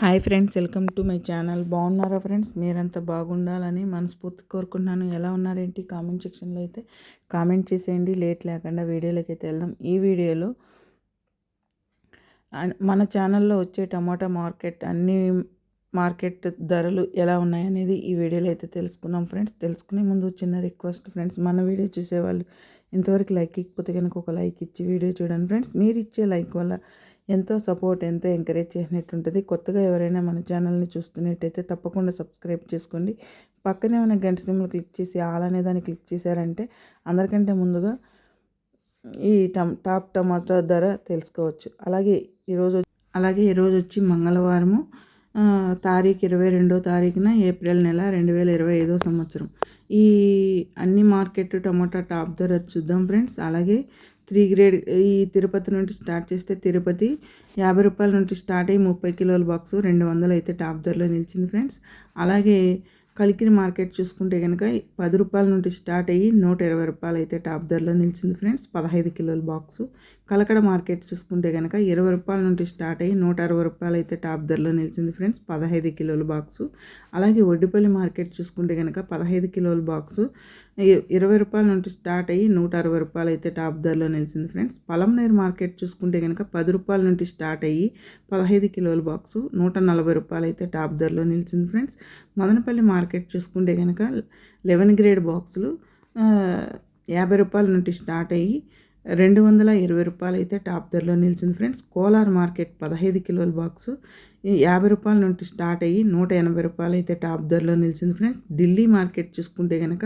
Hi friends welcome to my channel. బాగున్నారా friends? మీరంతా బాగుండాలని మనస్ఫూర్తి కోరుకుంటున్నాను. ఎలా ఉన్నారేంటి? కామెంట్ సెక్షన్లో అయితే కామెంట్ చేసేయండి. లేట్ లేకుండా వీడియోలోకి అయితే వెళ్దాం. ఈ వీడియోలో మన ఛానల్లో వచ్చే టమాటా మార్కెట్ అన్ని మార్కెట్ ధరలు ఎలా ఉన్నాయనేది ఈ వీడియోలో అయితే తెలుసుకున్నాం ఫ్రెండ్స్. తెలుసుకునే ముందు చిన్న రిక్వెస్ట్ ఫ్రెండ్స్. మన వీడియో చూసేవాళ్ళు ఇంతవరకు లైక్ ఇకపోతే కనుక ఒక లైక్ ఇచ్చి వీడియో చూడండి ఫ్రెండ్స్. మీరు ఇచ్చే లైక్ వల్ల ఎంతో సపోర్ట్ ఎంతో ఎంకరేజ్ చేసినట్టు ఉంటుంది కొత్తగా ఎవరైనా మన ఛానల్ని చూస్తున్నట్టయితే తప్పకుండా సబ్స్క్రైబ్ చేసుకోండి. పక్కనే ఉన్న గంట సిమ్లు క్లిక్ చేసి ఆల్ అనే దాన్ని క్లిక్ చేశారంటే అందరికంటే ముందుగా ఈ టమ్ టాప్ టమాటో ధర తెలుసుకోవచ్చు. అలాగే ఈరోజు అలాగే ఈరోజు వచ్చి మంగళవారము తారీఖు ఇరవై రెండో తారీఖున ఏప్రిల్ నెల రెండు వేల ఇరవై ఐదో సంవత్సరం. ఈ అన్ని మార్కెట్ టమాటా టాప్ ధర చూద్దాం ఫ్రెండ్స్. అలాగే త్రీ గ్రేడ్ ఈ తిరుపతి నుండి స్టార్ట్ చేస్తే తిరుపతి యాభై రూపాయల నుండి స్టార్ట్ అయ్యి ముప్పై కిలోల బాక్స్ రెండు వందలు అయితే టాప్ ధరలో నిలిచింది ఫ్రెండ్స్. అలాగే కలికిరి మార్కెట్ చూసుకుంటే కనుక పది రూపాయల నుండి స్టార్ట్ అయ్యి నూట ఇరవై రూపాయలు అయితే టాప్ ధరలో నిలిచింది ఫ్రెండ్స్. పదహైదు కిలోల బాక్సు. కలకడ మార్కెట్ చూసుకుంటే కనుక ఇరవై రూపాయల నుండి స్టార్ట్ అయ్యి నూట అరవై రూపాయలు అయితే టాప్ ధరలో నిలిచింది ఫ్రెండ్స్. పదహైదు కిలోల బాక్సు. అలాగే ఒడ్డిపల్లి మార్కెట్ చూసుకుంటే కనుక పదహైదు కిలోల బాక్సు. ఇరవై రూపాయల నుండి స్టార్ట్ అయ్యి నూట అరవై రూపాయలు అయితే టాప్ ధరలో నిలిచింది ఫ్రెండ్స్. పలంనేరు మార్కెట్ చూసుకుంటే కనుక పది రూపాయల నుండి స్టార్ట్ అయ్యి పదహైదు కిలోల బాక్సు. నూట నలభై రూపాయలు అయితే టాప్ ధరలో నిలిచింది ఫ్రెండ్స్. మదనపల్లి మార్కెట్ మార్కెట్ చూసుకుంటే కనుక లెవెన్ గ్రేడ్ బాక్సులు యాభై రూపాయల నుండి స్టార్ట్ అయ్యి రెండు వందల ఇరవై రూపాయలు అయితే టాప్ ధరలో నిలిచింది ఫ్రెండ్స్. కోలార్ మార్కెట్ పదహైదు కిలోల బాక్సు యాభై రూపాయల నుండి స్టార్ట్ అయ్యి నూట ఎనభై రూపాయలు అయితే టాప్ ధరలో నిలిచింది ఫ్రెండ్స్. ఢిల్లీ మార్కెట్ చూసుకుంటే కనుక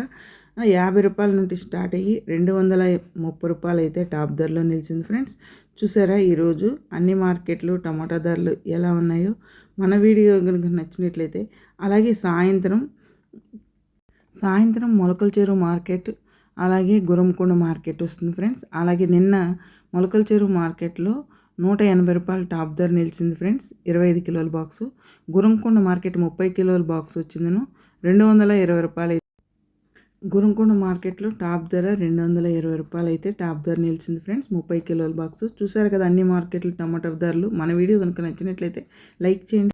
యాభై రూపాయల నుండి స్టార్ట్ అయ్యి రెండు వందల ముప్పై రూపాయలు అయితే టాప్ ధరలో నిలిచింది ఫ్రెండ్స్. చూసారా ఈరోజు అన్ని మార్కెట్లు టమాటా ధరలు ఎలా ఉన్నాయో? మన వీడియో కనుక నచ్చినట్లయితే అలాగే సాయంత్రం సాయంత్రం మొలకల చెరువు మార్కెట్ అలాగే గురంకొండ మార్కెట్ వస్తుంది ఫ్రెండ్స్. అలాగే నిన్న మొలకల చెరువు మార్కెట్లో నూట ఎనభై రూపాయలు టాప్ ధర నిలిచింది ఫ్రెండ్స్. ఇరవై ఐదు కిలోల బాక్సు. గురంకొండ మార్కెట్ ముప్పై కిలోల బాక్స్ వచ్చిందను. రెండు వందల ఇరవై రూపాయలు గురంకొండ మార్కెట్లో టాప్ ధర రెండు వందల ఇరవై రూపాయలు అయితే టాప్ ధర నిలిచింది ఫ్రెండ్స్. ముప్పై కిలోల బాక్స్. చూసారు కదా అన్ని మార్కెట్లు టమాటో ధరలు. మన వీడియో కనుక నచ్చినట్లయితే లైక్ చేయండి.